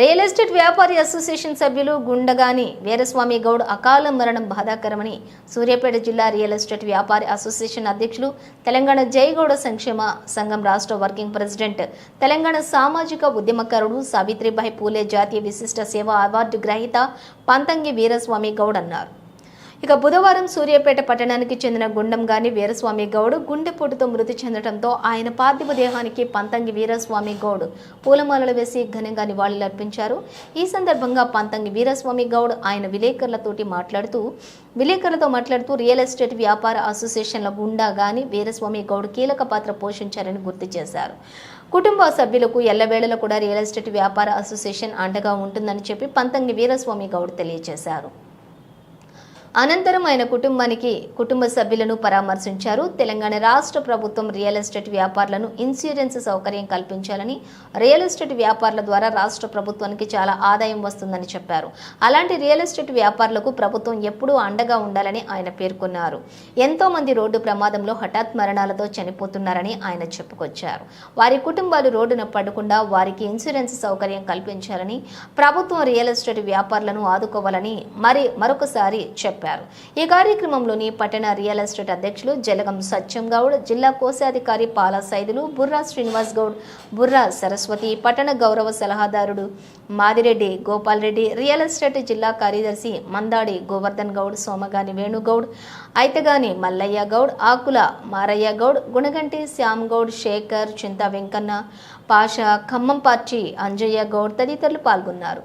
Real estate వ్యాపారి association సభ్యులు గుండగాని వీరస్వామి గౌడ్ అకాల మరణం బాధాకరమని సూర్యాపేట జిల్లా రియల్ ఎస్టేట్ వ్యాపారి అసోసియేషన్ అధ్యక్షులు తెలంగాణ జయగౌడ సంక్షేమ సంఘం రాష్ట్ర వర్కింగ్ ప్రెసిడెంట్ తెలంగాణ సామాజిక ఉద్యమకారుడు సావిత్రిబాయి పూలే జాతీయ విశిష్ట సేవా అవార్డు గ్రహీత పంతంగి వీరస్వామి గౌడ్ అన్నారు. ఇక బుధవారం సూర్యాపేట పట్టణానికి చెందిన గుండంగాని వీరస్వామి గౌడ్ గుండెపోటుతో మృతి చెందడంతో ఆయన పార్థివ దేహానికి పంతంగి వీరస్వామి గౌడ్ పూలమాలలు వేసి ఘనంగా నివాళులర్పించారు. ఈ సందర్భంగా పంతంగి వీరస్వామి గౌడ్ ఆయన విలేకరులతోటి మాట్లాడుతూ విలేకరులతో మాట్లాడుతూ రియల్ ఎస్టేట్ వ్యాపార అసోసియేషన్ల గుండా గాని వీరస్వామి గౌడ్ కీలక పాత్ర పోషించారని గుర్తు చేశారు. కుటుంబ సభ్యులకు ఎల్లవేళలా కూడా రియల్ ఎస్టేట్ వ్యాపార అసోసియేషన్ అండగా ఉంటుందని చెప్పి పంతంగి వీరస్వామి గౌడ్ తెలియజేశారు. అనంతరం ఆయన కుటుంబానికి కుటుంబ సభ్యులను పరామర్శించారు. తెలంగాణ రాష్ట్ర ప్రభుత్వం రియల్ ఎస్టేట్ వ్యాపారులను ఇన్సూరెన్స్ సౌకర్యం కల్పించాలని రియల్ ఎస్టేట్ వ్యాపారుల ద్వారా రాష్ట్ర ప్రభుత్వానికి చాలా ఆదాయం వస్తుందని చెప్పారు. అలాంటి రియల్ ఎస్టేట్ వ్యాపారులకు ప్రభుత్వం ఎప్పుడూ అండగా ఉండాలని ఆయన పేర్కొన్నారు. ఎంతో మంది రోడ్డు ప్రమాదంలో హఠాత్ మరణాలతో చనిపోతున్నారని ఆయన చెప్పుకొచ్చారు. వారి కుటుంబాలు రోడ్డున పడకుండా వారికి ఇన్సూరెన్స్ సౌకర్యం కల్పించాలని ప్రభుత్వం రియల్ ఎస్టేట్ వ్యాపారులను ఆదుకోవాలని మరి మరొకసారి చెప్పారు. ఈ కార్యక్రమంలోని పట్టణ రియల్ ఎస్టేట్ అధ్యక్షులు జలగం సత్యం గౌడ్ జిల్లా కోశాధికారి పాల సైదులు బుర్రా శ్రీనివాస్ గౌడ్ బుర్రా సరస్వతి పట్టణ గౌరవ సలహాదారుడు మాదిరెడ్డి గోపాల్ రెడ్డి రియల్ ఎస్టేట్ జిల్లా కార్యదర్శి మందాడి గోవర్ధన్ గౌడ్ సోమగాని వేణుగౌడ్ ఐతగాని మల్లయ్య గౌడ్ ఆకుల మారయ్య గౌడ్ గుణగంటి శ్యామ్ గౌడ్ శేఖర్ చింతా వెంకన్న పాష ఖమ్మంపార్చి అంజయ్య గౌడ్ తదితరులు పాల్గొన్నారు.